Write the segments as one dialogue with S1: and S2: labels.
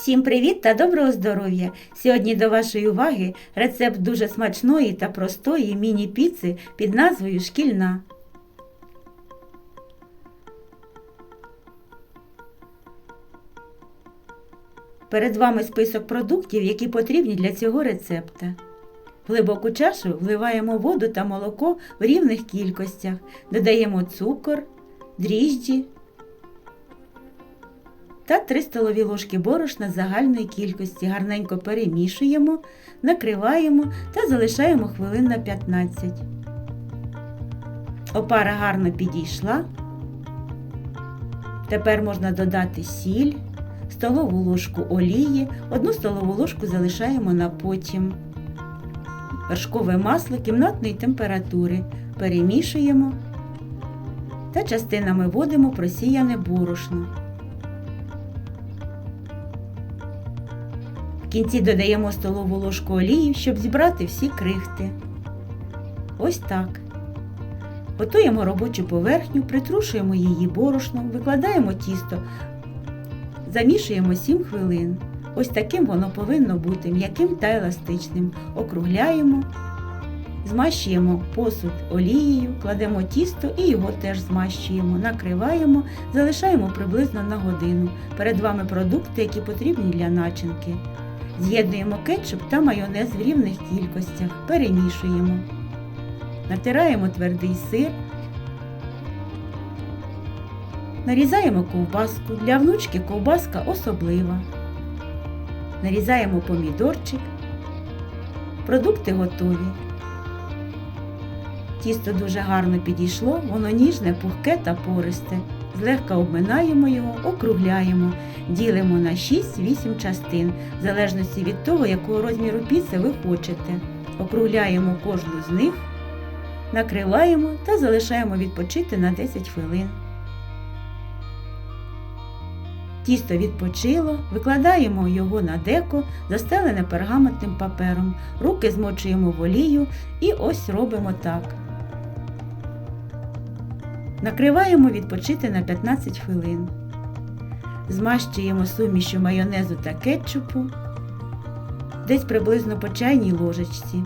S1: Всім привіт та доброго здоров'я! Сьогодні до вашої уваги рецепт дуже смачної та простої міні-піци під назвою Шкільна. Перед вами список продуктів, які потрібні для цього рецепта. В глибоку чашу вливаємо воду та молоко в рівних кількостях, додаємо цукор, дріжджі та 3 столові ложки борошна загальної кількості. Гарненько перемішуємо, накриваємо та залишаємо хвилин на 15. Опара гарно підійшла. Тепер можна додати сіль, столову ложку олії, одну столову ложку залишаємо на потім. Вершкове масло кімнатної температури перемішуємо та частинами вводимо просіяне борошно. В кінці додаємо столову ложку олії, щоб зібрати всі крихти. Ось так. Готуємо робочу поверхню, притрушуємо її борошном, викладаємо тісто, замішуємо 7 хвилин. Ось таким воно повинно бути м'яким та еластичним. Округляємо, змащуємо посуд олією, кладемо тісто і його теж змащуємо, накриваємо, залишаємо приблизно на годину. Перед вами продукти, які потрібні для начинки. З'єднуємо кетчуп та майонез в рівних кількостях, перемішуємо. Натираємо твердий сир. Нарізаємо ковбаску. Для внучки ковбаска особлива. Нарізаємо помідорчик. Продукти готові. Тісто дуже гарно підійшло, воно ніжне, пухке та пористе. Злегка обминаємо його, округляємо, ділимо на 6-8 частин, в залежності від того, якого розміру піци ви хочете. Округляємо кожну з них, накриваємо та залишаємо відпочити на 10 хвилин. Тісто відпочило, викладаємо його на деко, застелене пергаментним папером, руки змочуємо в олію і ось робимо так. Накриваємо відпочити на 15 хвилин. Змащуємо сумішю майонезу та кетчупу десь приблизно по чайній ложечці.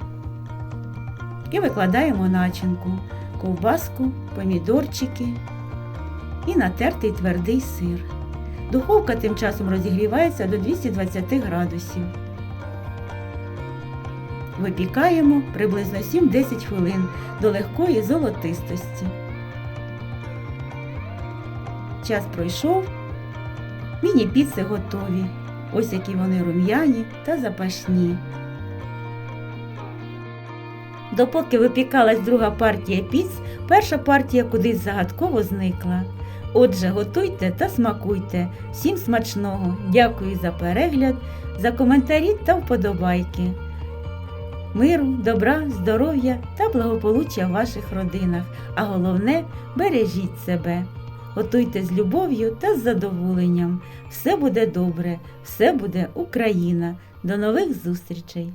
S1: І викладаємо начинку, ковбаску, помідорчики і натертий твердий сир. Духовка тим часом розігрівається до 220 градусів. Випікаємо приблизно 7-10 хвилин до легкої золотистості. Час пройшов, міні-піци готові. Ось які вони рум'яні та запашні. Допоки випікалась друга партія піц, перша партія кудись загадково зникла. Отже, готуйте та смакуйте. Всім смачного! Дякую за перегляд, за коментарі та вподобайки. Миру, добра, здоров'я та благополуччя в ваших родинах. А головне бережіть себе. Готуйте з любов'ю та з задоволенням. Все буде добре, все буде Україна. До нових зустрічей!